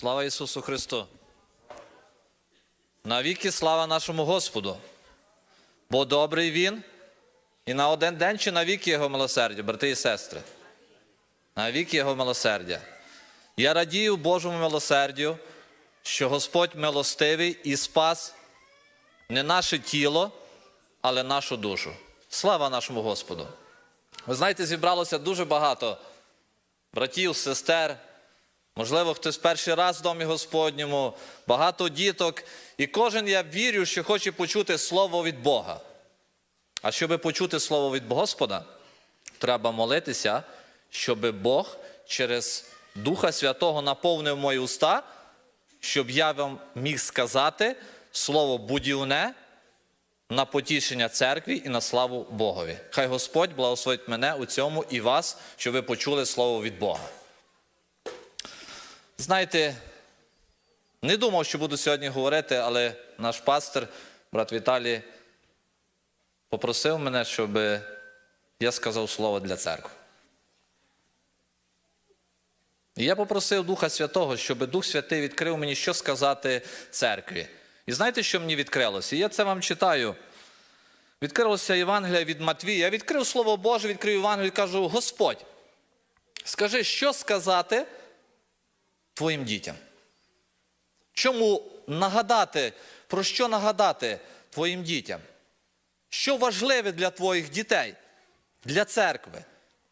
Слава Ісусу Христу! Навіки слава нашому Господу! Бо добрий Він, і на один день чи навіки Його милосердя, брати і сестри. Навіки Його милосердя. Я радію Божому милосердю, що Господь милостивий і спас не наше тіло, але нашу душу. Слава нашому Господу! Ви знаєте, зібралося дуже багато братів, сестер. Можливо, хтось перший раз в домі Господньому, багато діток. І кожен, я вірю, що хоче почути слово від Бога. А щоб почути слово від Господа, треба молитися, щоб Бог через Духа Святого наповнив мої уста, щоб я вам міг сказати слово будівне на потішення церкві і на славу Богові. Хай Господь благословить мене у цьому і вас, щоб ви почули слово від Бога. Знаєте, не думав, що буду сьогодні говорити, але наш пастор, брат Віталій, попросив мене, щоб я сказав слово для церкви. І я попросив Духа Святого, щоб Дух Святий відкрив мені, що сказати церкві. І знаєте, що мені відкрилося? Я це вам читаю. Відкрилося Євангелія від Матвія. Я відкрив Слово Боже, відкрив Євангелію і кажу: Господь, скажи, що сказати твоїм дітям? Чому нагадати, про що нагадати твоїм дітям? Що важливе для твоїх дітей, для церкви,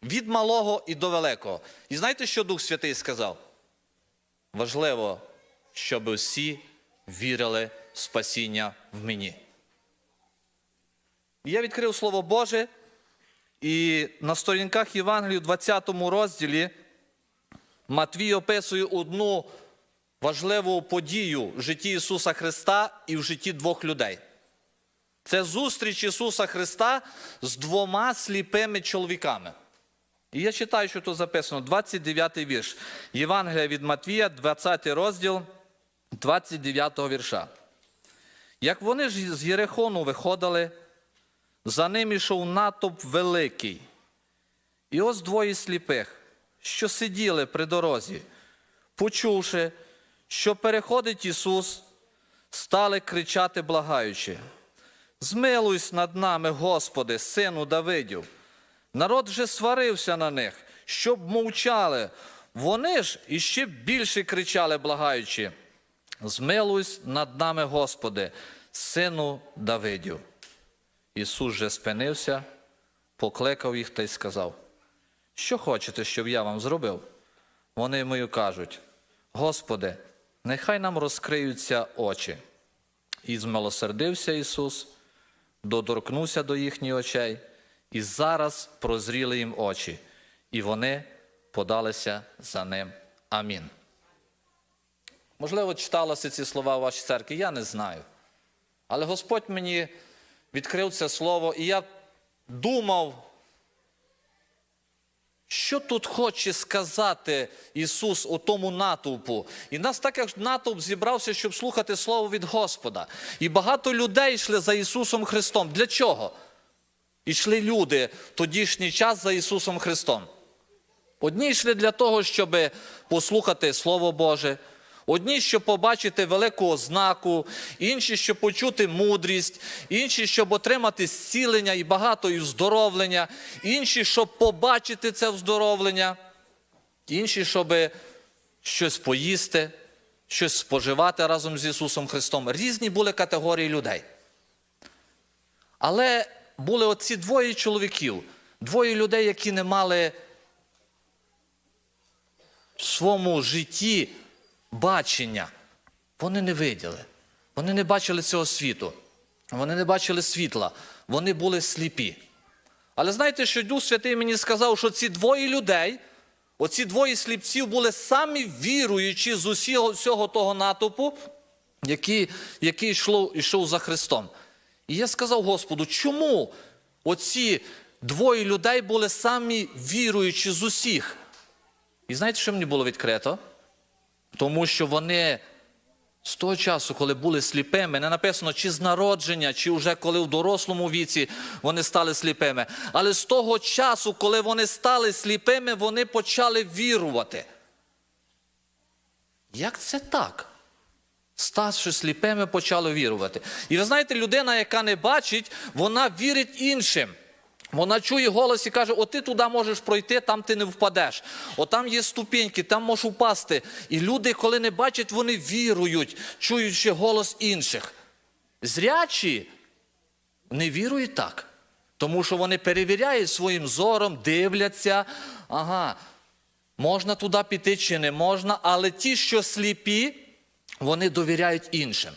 від малого і до великого? І знаєте, що Дух Святий сказав? Важливо, щоб всі вірили в спасіння в мені. Я відкрив Слово Боже, і на сторінках Євангелії, у 20 розділі, Матвій описує одну важливу подію в житті Ісуса Христа і в житті двох людей. Це зустріч Ісуса Христа з двома сліпими чоловіками. І я читаю, що тут записано, 29 вірш. Євангелія від Матвія, 20 розділ, 29 вірша. Як вони ж з Єрихону виходили, за ним ішов натовп великий. І ось двоє сліпих, що сиділи при дорозі, почувши, що переходить Ісус, стали кричати, благаючи. Змилуйся над нами, Господи, сину Давидів. Народ вже сварився на них, щоб мовчали. Вони ж іще більше кричали, благаючи. Змилуйся над нами, Господи, сину Давидів. Ісус же спинився, покликав їх та й сказав: Що хочете, щоб я вам зробив? Вони йому кажуть: Господи, нехай нам розкриються очі. І змилосердився Ісус, доторкнувся до їхніх очей, і зараз прозріли їм очі, і вони подалися за ним. Амін. Можливо, читалося ці слова у вашій церкві, я не знаю. Але Господь мені відкрив це слово, і я думав, що тут хоче сказати Ісус у тому натовпу? І нас так як натовп зібрався, щоб слухати Слово від Господа. І багато людей йшли за Ісусом Христом. Для чого? Ішли люди в тодішній час за Ісусом Христом. Одні йшли для того, щоб послухати Слово Боже, одні, щоб побачити велику ознаку, інші, щоб почути мудрість, інші, щоб отримати зцілення і багато і вздоровлення, інші, щоб побачити це вздоровлення, інші, щоб щось поїсти, щось споживати разом з Ісусом Христом. Різні були категорії людей. Але були оці двоє чоловіків, двоє людей, які не мали в своєму житті бачення. Вони не виділи. Вони не бачили цього світу. Вони не бачили світла. Вони були сліпі. Але знаєте, що Дух Святий мені сказав, що ці двоє людей, оці двоє сліпців були самі віруючі з усього, всього того натовпу, який, який йшло, йшов за Христом. І я сказав Господу, чому оці двоє людей були самі віруючі з усіх? І знаєте, що мені було відкрито? Тому що вони з того часу, коли були сліпими, не написано, чи з народження, чи вже коли в дорослому віці вони стали сліпими. Але з того часу, коли вони стали сліпими, вони почали вірувати. Як це так? Ставши сліпими, почали вірувати. І ви знаєте, людина, яка не бачить, вона вірить іншим. Вона чує голос і каже: О, ти туди можеш пройти, там ти не впадеш. О, там є ступеньки, там можеш упасти. І люди, коли не бачать, вони вірують, чуючи голос інших. Зрячі не вірують так. Тому що вони перевіряють своїм зором, дивляться, ага, можна туди піти чи не можна, але ті, що сліпі, вони довіряють іншим.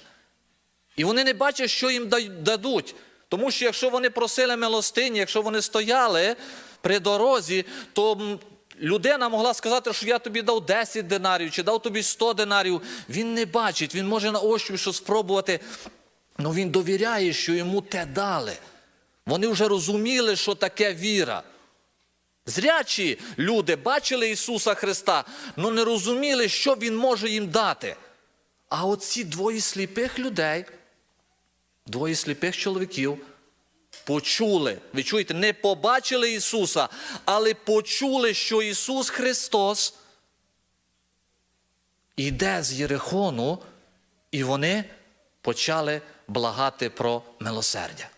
І вони не бачать, що їм дадуть. Тому що якщо вони просили милостині, якщо вони стояли при дорозі, то людина могла сказати, що я тобі дав 10 динарів чи дав тобі 100 динарів. Він не бачить, він може на ощупь що спробувати, але він довіряє, що йому те дали. Вони вже розуміли, що таке віра. Зрячі люди бачили Ісуса Христа, але не розуміли, що Він може їм дати. А оці двоє сліпих людей, двоє сліпих чоловіків, почули, ви чуєте, не побачили Ісуса, але почули, що Ісус Христос іде з Єрихону, і вони почали благати про милосердя.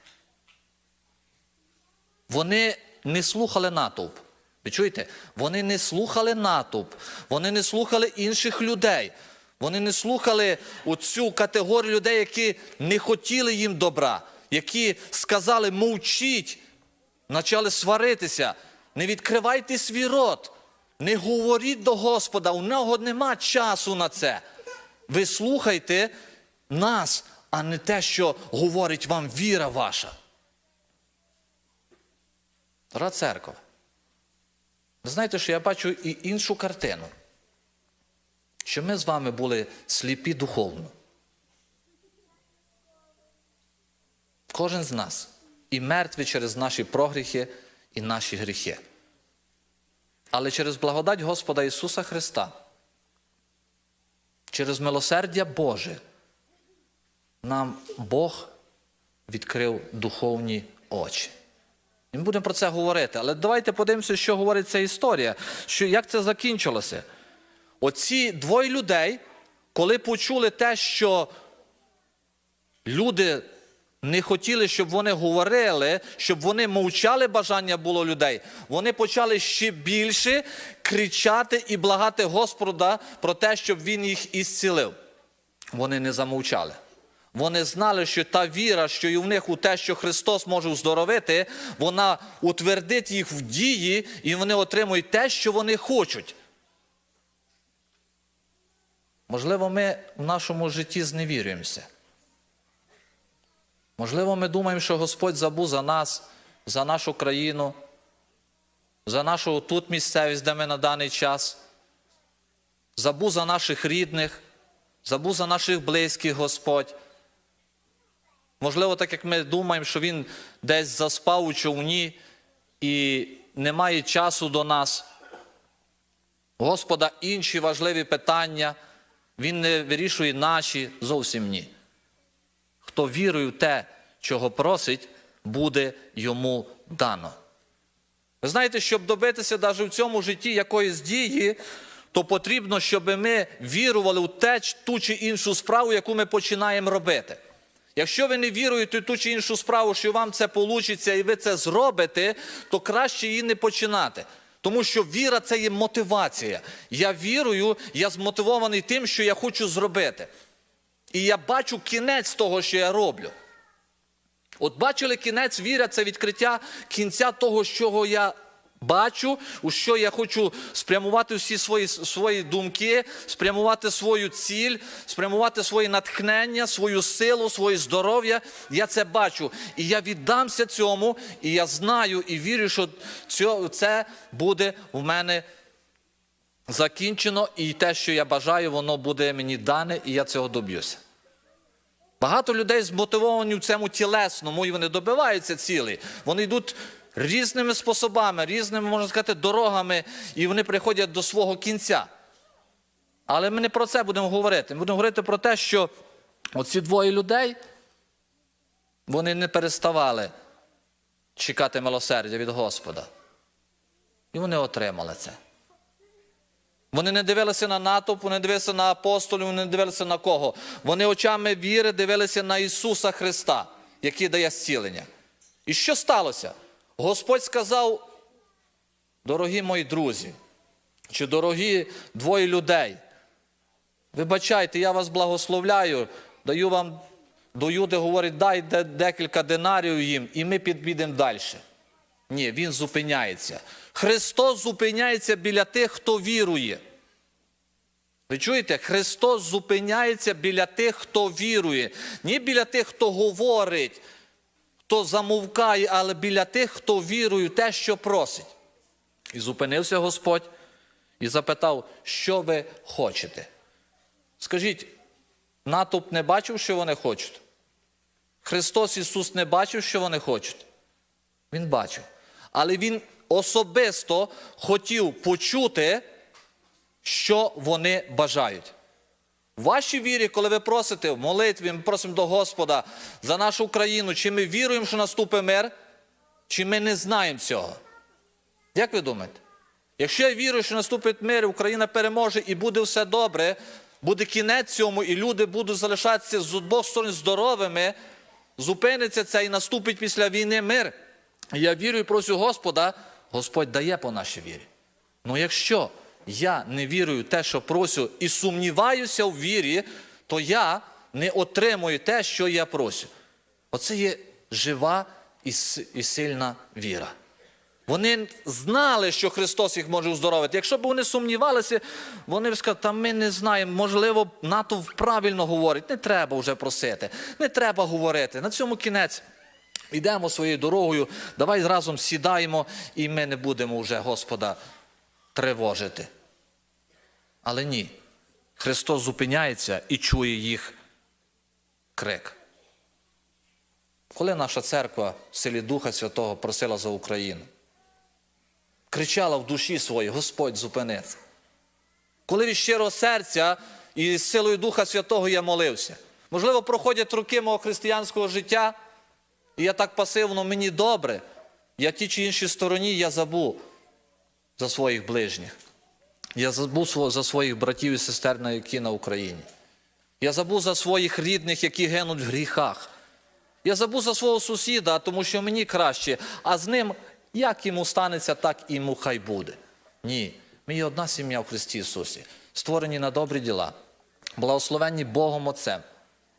Вони не слухали натовп. Ви чуєте? Вони не слухали натовп, вони не слухали інших людей. Вони не слухали оцю категорію людей, які не хотіли їм добра, які сказали мовчіть, почали сваритися. Не відкривайте свій рот, не говоріть до Господа, у нього нема часу на це. Ви слухайте нас, а не те, що говорить вам віра ваша. Дорога церква, ви знаєте, що я бачу і іншу картину, що ми з вами були сліпі духовно. Кожен з нас і мертві через наші прогріхи і наші гріхи. Але через благодать Господа Ісуса Христа, через милосердя Боже, нам Бог відкрив духовні очі. І ми будемо про це говорити. Але давайте подивимося, що говорить ця історія, що, як це закінчилося. Оці двоє людей, коли почули те, що люди не хотіли, щоб вони говорили, щоб вони мовчали, бажання було людей, вони почали ще більше кричати і благати Господа про те, щоб Він їх ісцілив. Вони не замовчали. Вони знали, що та віра, що і в них у те, що Христос може уздоровити, вона утвердить їх в дії, і вони отримують те, що вони хочуть. Можливо, ми в нашому житті зневірюємося. Можливо, ми думаємо, що Господь забув за нас, за нашу країну, за нашу тут місцевість, де ми на даний час, забув за наших рідних, забув за наших близьких Господь. Можливо, так як ми думаємо, що він десь заспав у човні і не має часу до нас. Господа інші важливі питання, Він не вирішує наші, зовсім ні. Хто вірує в те, чого просить, буде йому дано. Ви знаєте, щоб добитися навіть в цьому житті якоїсь дії, то потрібно, щоб ми вірували в те, ту чи іншу справу, яку ми починаємо робити. Якщо ви не віруєте в ту чи іншу справу, що вам це вийде і ви це зробите, то краще її не починати. Тому що віра це є мотивація. Я вірую, я змотивований тим, що я хочу зробити. І я бачу кінець того, що я роблю. От бачили кінець віра це відкриття кінця того, чого я бачу, у що я хочу спрямувати всі свої, свої думки, спрямувати свою ціль, спрямувати своє натхнення, свою силу, своє здоров'я. Я це бачу. І я віддамся цьому, і я знаю і вірю, що це буде в мене закінчено, і те, що я бажаю, воно буде мені дане, і я цього доб'юся. Багато людей змотивовані в цьому тілесному, і вони добиваються цілей. Вони йдуть різними способами, різними, можна сказати, дорогами, і вони приходять до свого кінця. Але ми не про це будемо говорити. Ми будемо говорити про те, що оці двоє людей, вони не переставали чекати милосердя від Господа. І вони отримали це. Вони не дивилися на натовп, вони дивилися на апостолів, вони не дивилися на кого. Вони очами віри дивилися на Ісуса Христа, який дає зцілення. І що сталося? Господь сказав, дорогі мої друзі, чи дорогі двоє людей, вибачайте, я вас благословляю, даю вам до Юди говорить, дай декілька динарів їм, і ми підійдемо далі. Ні, він зупиняється. Христос зупиняється біля тих, хто вірує. Ви чуєте? Христос зупиняється біля тих, хто вірує. Не біля тих, хто говорить, хто замовкає, але біля тих, хто вірує, те, що просить. І зупинився Господь і запитав, що ви хочете. Скажіть, натовп не бачив, що вони хочуть? Христос Ісус не бачив, що вони хочуть? Він бачив. Але Він особисто хотів почути, що вони бажають. В вашій вірі, коли ви просите в молитві, ми просимо до Господа за нашу країну, чи ми віруємо, що наступить мир, чи ми не знаємо цього? Як ви думаєте? Якщо я вірю, що наступить мир, Україна переможе і буде все добре, буде кінець цьому, і люди будуть залишатися з обох сторон здоровими, зупиниться це і наступить після війни мир. Я вірю і просю Господа, Господь дає по нашій вірі. Ну якщо я не вірую те, що просю, і сумніваюся в вірі, то я не отримую те, що я просю. Оце є жива і сильна віра. Вони знали, що Христос їх може уздоровити. Якщо б вони сумнівалися, вони б сказали, та ми не знаємо, можливо, НАТО правильно говорить, не треба вже просити, не треба говорити. На цьому кінець. Йдемо своєю дорогою, давай разом сідаємо, і ми не будемо вже Господа тривожити. Але ні. Христос зупиняється і чує їх крик. Коли наша церква в селі Духа Святого просила за Україну, кричала в душі своїй, Господь зупиниться. Коли від щирого серця і з силою Духа Святого я молився. Можливо, проходять роки мого християнського життя, і я так пасивно, мені добре. Я ті чи іншій стороні я забув за своїх ближніх. Я забув за своїх братів і сестер, на які на Україні. Я забув за своїх рідних, які гинуть в гріхах. Я забув за свого сусіда, тому що мені краще, а з ним як йому станеться, так йому хай буде. Ні, ми є одна сім'я в Христі Ісусі, створені на добрі діла, благословенні Богом Отцем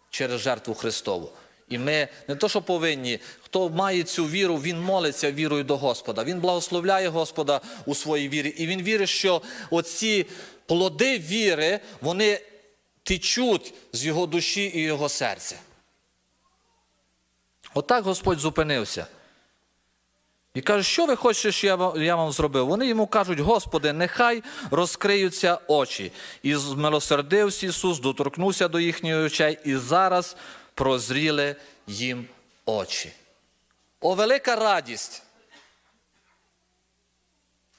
через жертву Христову. І ми не то, що повинні, хто має цю віру, він молиться вірою до Господа. Він благословляє Господа у своїй вірі. І він вірить, що оці плоди віри, вони течуть з його душі і його серця. Отак Господь зупинився. І каже, що ви хочете, що я вам, я вам зробив? Вони йому кажуть, Господи, нехай розкриються очі. І змилосердився Ісус, доторкнувся до їхніх очей, і зараз прозріли їм очі. О, велика радість!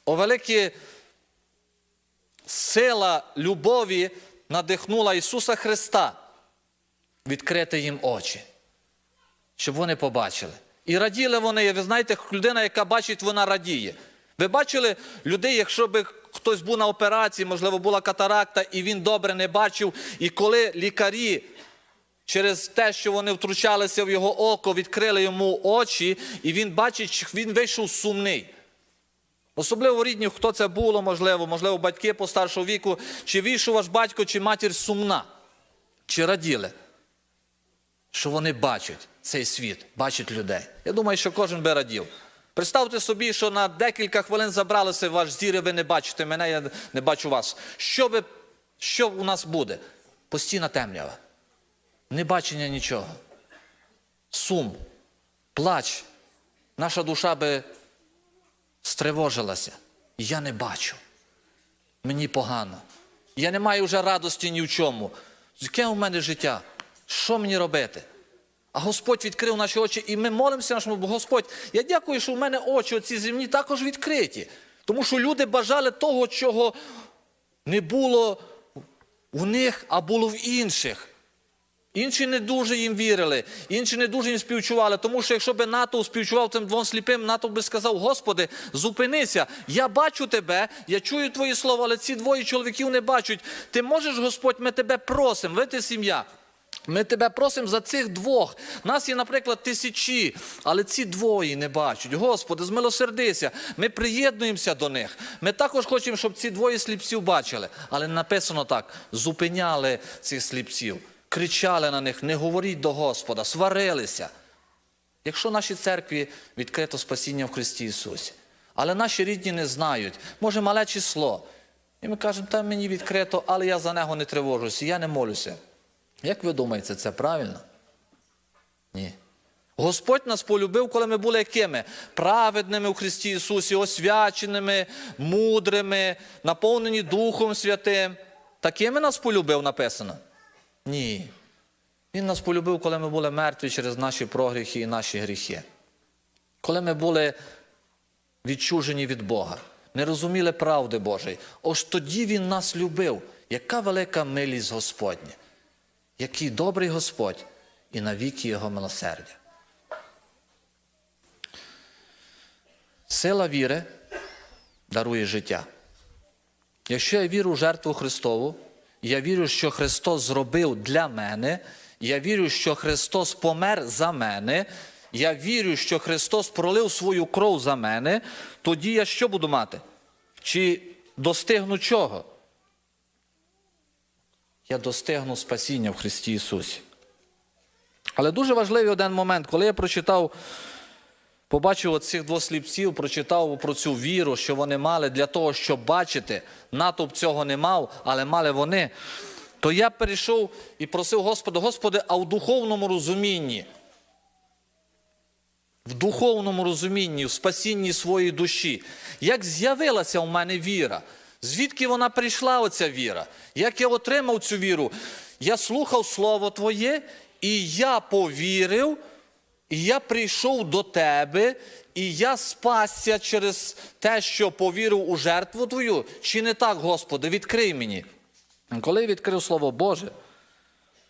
О, велике сила любові надихнула Ісуса Христа відкрити їм очі щоб вони побачили. І раділи вони. Ви знаєте, людина, яка бачить, вона радіє. Ви бачили людей, якщо би хтось був на операції, можливо, була катаракта, і він добре не бачив. І коли лікарі через те, що вони втручалися в його око, відкрили йому очі, і він бачить, він вийшов сумний. Особливо рідні, хто це було, можливо, можливо, батьки постаршого віку, чи вийшов ваш батько, чи матір сумна, чи раділи що вони бачать цей світ, бачать людей. Я думаю, що кожен би радів. Представте собі, що на декілька хвилин забралися ваш зір, і ви не бачите мене, я не бачу вас. Що, ви, що у нас буде? Постійна темрява. Небачення нічого. Сум, плач. Наша душа би стривожилася. Я не бачу. Мені погано. Я не маю вже радості ні в чому. Яке у мене життя? Що мені робити? А Господь відкрив наші очі, і ми молимося нашому Богу. Господь, я дякую, що в мене очі оці земні також відкриті. Тому що люди бажали того, чого не було у них, а було в інших. Інші не дуже їм вірили, інші не дуже їм співчували, тому що якщо би НАТО співчував тим двом сліпим, НАТО би сказав: Господи, зупинися, я бачу тебе, я чую твої слова, але ці двоє чоловіків не бачать. Ти можеш, Господь, ми тебе просимо, ви ти сім'я. Ми тебе просимо за цих двох. Нас є, наприклад, тисячі, але ці двоє не бачать. Господи, змилосердися. Ми приєднуємося до них. Ми також хочемо, щоб ці двоє сліпців бачили. Але написано так: зупиняли цих сліпців, кричали на них, не говоріть до Господа, сварилися. Якщо нашій церкві відкрито спасіння в Христі Ісусі, але наші рідні не знають, може мале число. І ми кажемо, та мені відкрито, але я за нього не тривожуся, я не молюся. Як ви думаєте, це правильно? Ні. Господь нас полюбив, коли ми були якими? Праведними в Христі Ісусі, освяченими, мудрими, наповнені Духом Святим. Такими нас полюбив написано? Ні. Він нас полюбив, коли ми були мертві через наші прогріхи і наші гріхи. Коли ми були відчужені від Бога, не розуміли правди Божої. Ось тоді Він нас любив. Яка велика милість Господня, який добрий Господь і навіки Його милосердя. Сила віри дарує життя. Якщо я вірю в жертву Христову, я вірю, що Христос зробив для мене, я вірю, що Христос помер за мене, я вірю, що Христос пролив свою кров за мене, тоді я що буду мати? Чи достигну чого? Я достигну спасіння в Христі Ісусі. Але дуже важливий один момент, коли я прочитав, побачив от цих двох сліпців, прочитав про цю віру, що вони мали для того, щоб бачити, натовп цього не мав, але мали вони, то я перейшов і просив Господа, Господи, а в духовному розумінні, в духовному розумінні, в спасінні своєї душі, як з'явилася у мене віра? Звідки вона прийшла, оця віра? Як я отримав цю віру? Я слухав Слово Твоє, і я повірив, і я прийшов до Тебе, і я спасся через те, що повірив у жертву Твою. Чи не так, Господи, відкрий мені. Коли відкрив Слово Боже,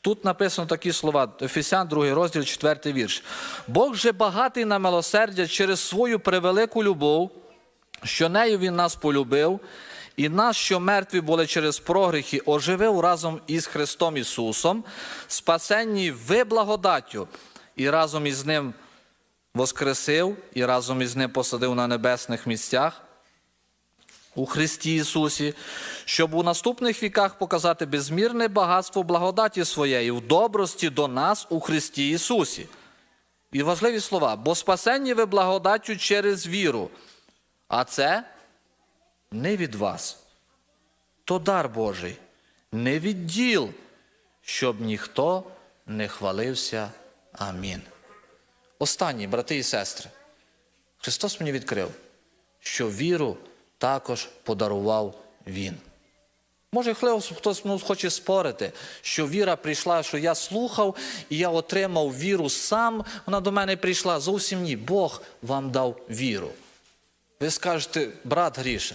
Тут написано такі слова, Ефесян, 2 розділ, 4 вірш. Бог же багатий на милосердя через свою превелику любов, що нею Він нас полюбив, і нас, що мертві були через прогріхи, оживив разом із Христом Ісусом, спасенні ви благодаттю, і разом із Ним воскресив, і разом із Ним посадив на небесних місцях у Христі Ісусі, щоб у наступних віках показати безмірне багатство благодаті своєї в добрості до нас у Христі Ісусі. І важливі слова, бо спасенні ви благодаттю через віру, а це не від вас, то дар Божий, не від діл, щоб ніхто не хвалився. Амін. Останні, брати і сестри, Христос мені відкрив, що віру також подарував Він. Може, хтось ну, хоче спорити, що віра прийшла, що я слухав і я отримав віру сам, вона до мене прийшла. Зовсім ні. Бог вам дав віру. Ви скажете, брат Гріша,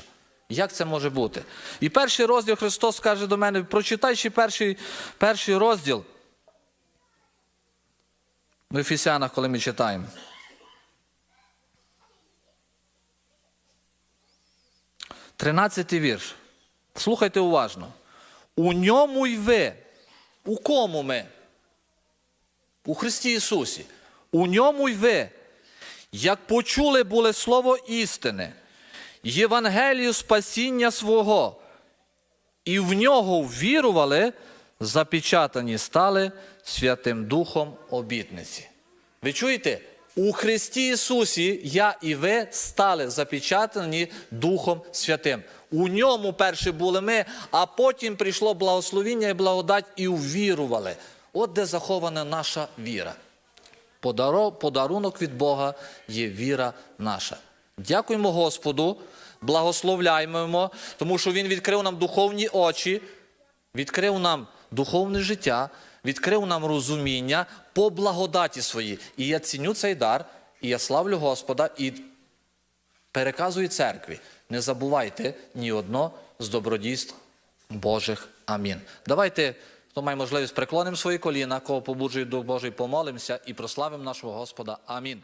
як це може бути? І перший розділ Христос каже до мене, прочитай ще перший, перший розділ в Ефесянах, коли ми читаємо. Тринадцятий вірш. Слухайте уважно. У ньому й ви. У кому ми? У Христі Ісусі. У ньому й ви. Як почули були слово істини, Євангелію спасіння свого, і в нього вірували, запечатані стали Святим Духом обітниці. Ви чуєте? У Христі Ісусі я і ви стали запечатані Духом Святим. У ньому перші були ми, а потім прийшло благословіння і благодать і увірували. От де захована наша віра. Подарунок від Бога є віра наша. Дякуємо Господу, благословляємо тому що Він відкрив нам духовні очі, відкрив нам духовне життя, відкрив нам розуміння по благодаті своїй. І я ціню цей дар, і я славлю Господа і переказую церкві. Не забувайте ні одно з добродійств Божих. Амін. Давайте Хто має можливість, преклонимо свої коліна, кого побуджує Дух Божий, помолимося і прославимо нашого Господа. Амінь.